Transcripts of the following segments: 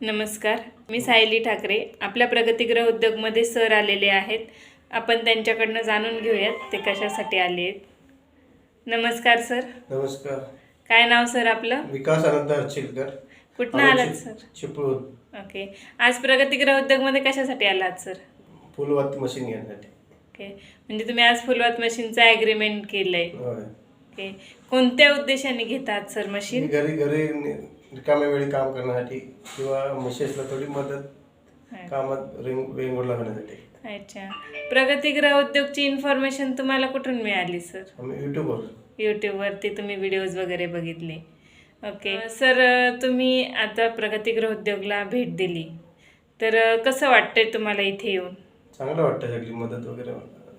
नमस्कार मी सायली ठाकरे. आपल्या प्रगतीग्रह उद्योगमध्ये सर आलेले आहेत. आपण त्यांच्याकडनं जाणून घेऊयात ते कशासाठी आले आहेत. नमस्कार सर. नमस्कार. काय नाव सर आपलं? विकास अनंत हर्चिलकर. कुठनं आलात सर? चिपळूण. ओके. आज प्रगतीग्रह उद्योगमध्ये कशासाठी आलात सर? फुलवात मशीन घेण्यासाठी. ओके. म्हणजे तुम्ही आज फुलवात मशीनचं ॲग्रीमेंट केलंय. होय. ओके. कोणत्या उद्देशाने घेतात सर मी मशीन घरी घरी रिकाम्या वेळी काम करण्यासाठी किंवा मिसेसला थोडी मदत कामात रेंग वेंगुर्ला करण्यासाठी अच्छा. प्रगतीग्रह उद्योगची इन्फॉर्मेशन तुम्हाला कुठून मिळाली सर आम्ही युट्यूबवर यूट्यूबवरती तुम्ही व्हिडिओज वगैरे बघितले. ओके सर तुम्ही आता प्रगतीगृह उद्योगला भेट दिली. तर अ, कसं वाटतंय तुम्हाला इथे येऊन? चांगलं वाटतं सगळी मदत वगैरे.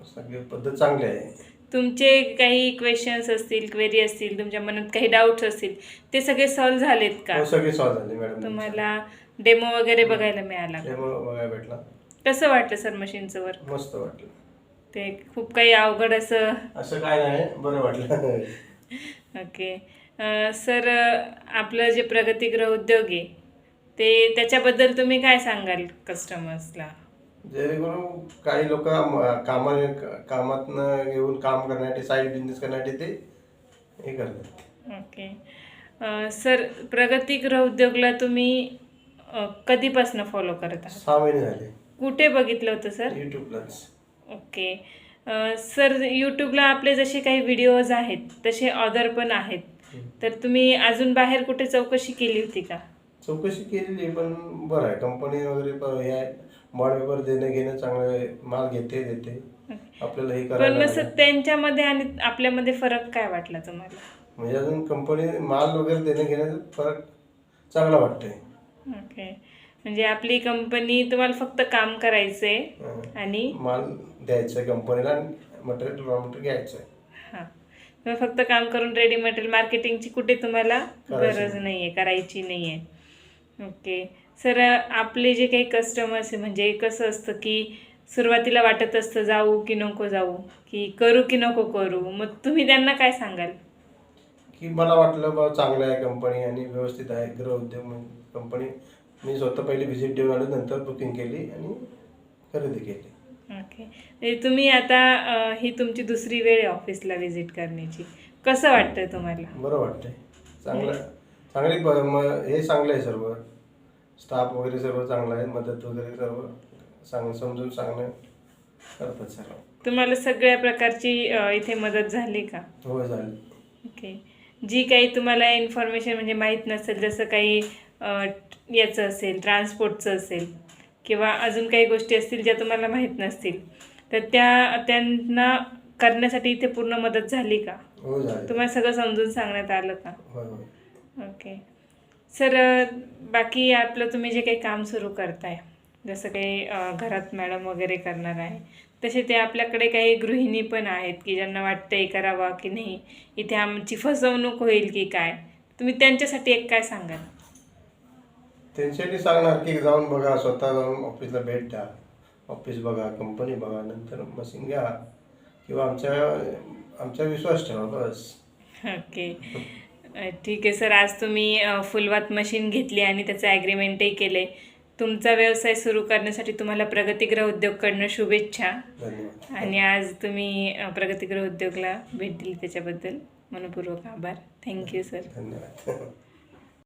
सगळी पद्धत चांगली आहे. तुमचे काही क्वेश्चन्स असतील क्वेरी असतील तुमच्या मनात काही डाऊट्स असतील ते सगळे सॉल्व्ह झालेत का? हो, सगळे सॉल्व झाले मॅडम तुम्हाला डेमो वगैरे बघायला मिळाला. बघायला भेटला. कसं वाटलं सर मशीनचं वर्क मस्त वाटलं. ते खूप काही अवघड असं. असं काय नाही बरं वाटलं. ओके अ, सर आपलं जे प्रगतीगृह उद्योग आहे ते त्याच्याबद्दल तुम्ही काय सांगाल कस्टमर्सला जेणेकरून काही लोक कामा कामातनं येऊन काम करण्यासाठी साईड बिझनेस करण्यासाठी ते हे करतात. ओके. अ, सर प्रगतीगृह उद्योगला तुम्ही अ, कधीपासून फॉलो करत आहात? सहा महिने झाले. कुठे बघितलं होतं सर? युट्यूबलाच ओके. अ, सर यूट्यूबला आपले जसे काही व्हिडिओज आहेत तसे ऑदर पण आहेत. तर तुम्ही अजून बाहेर कुठे चौकशी केली होती का? चौकशी केलेली आहे, पण बरं आहे. कंपनी वगैरे पण हे आहे. मॉड पेपर देणं घेणं चांगलं माल घेते देते. आपल्याला हे पण करायला मग लागेल. त्यांच्यामध्ये आणि आपल्यामध्ये फरक काय वाटला तुम्हाला? म्हणजे अजून कंपनी माल वगैरे देणं घेण्याचा फरक चांगला वाटतंय. ओके. म्हणजे आपली कंपनी तुम्हाला फक्त काम करायचंय हं. आणि माल द्यायचा कंपनीला मटेरियल रॉ मटेरियल घ्यायचं आहे हां. तुम्ही फक्त काम करून रेडी मटेरियल मार्केटिंगची कुठे तुम्हाला करायची गरज नाही. आहे करायची नाही आहे ओके. सर आपले जे काही कस्टमर्स आहे म्हणजे कसं असतं की सुरुवातीला वाटत असतं जाऊ की नको जाऊ की करू की नको करू मग तुम्ही त्यांना काय सांगाल? की मला वाटलं बा चांगलं आहे कंपनी आणि व्यवस्थित आहे गृह उद्योग कंपनी मी स्वतः पहिली व्हिजिट देऊन आलो नंतर बुकिंग केली आणि खरेदी केली. ओके म्हणजे तुम्ही आता अ, ही तुमची दुसरी वेळ आहे ऑफिसला व्हिजिट करण्याची. कसं वाटतं तुम्हाला? बरं वाटतंय. चांगलं चांगली म- हे चांगलं आहे सर्व. स्टाफ वगैरे सर्व चांगलं आहे मदत वगैरे सर्व सांग समजून सांगणं करतात सर्व. तुम्हाला सगळ्या प्रकारची अ, इथे मदत झाली का? हो झालं. ओके. जी काही तुम्हाला इन्फॉर्मेशन म्हणजे माहीत नसेल जसं काही अ, याचं असेल ट्रान्सपोर्टचं असेल किंवा अजून काही गोष्टी असतील ज्या तुम्हाला माहीत नसतील तर त्या त्यांना करण्यासाठी इथे पूर्ण मदत झाली का? हो झालं. तुम्हाला सगळं समजून सांगण्यात आलं का? होय होय. ओके. सर बाकी आपलं तुम्ही जे काही काम सुरू करताय जसं काही घरात मॅडम वगैरे करणार आहे तसे ते आपल्याकडे काही गृहिणी पण आहेत की ज्यांना वाटतंय करावा की नाही इथे आमची फसवणूक होईल की काय तुम्ही त्यांच्यासाठी एक काय सांगाल? त्यांच्यासाठी सांगणार की जाऊन बघा स्वतः जाऊन ऑफिसला भेट द्या. ऑफिस बघा कंपनी बघा नंतर मशीन घ्या. किंवा आमच्या आमच्या विश्वास ठेवा बस. ओके. ठीक आहे सर. आज तुम्ही फुलवात मशीन घेतली आणि त्याचं ॲग्रीमेंटही केलं आहे तुमचा व्यवसाय सुरू करण्यासाठी तुम्हाला प्रगतीग्रह उद्योगकडनं शुभेच्छा. आणि आज तुम्ही अ, प्रगतीगृह उद्योगला भेट दिली त्याच्याबद्दल. मनपूर्वक आभार. थँक्यू सर धन्यवाद.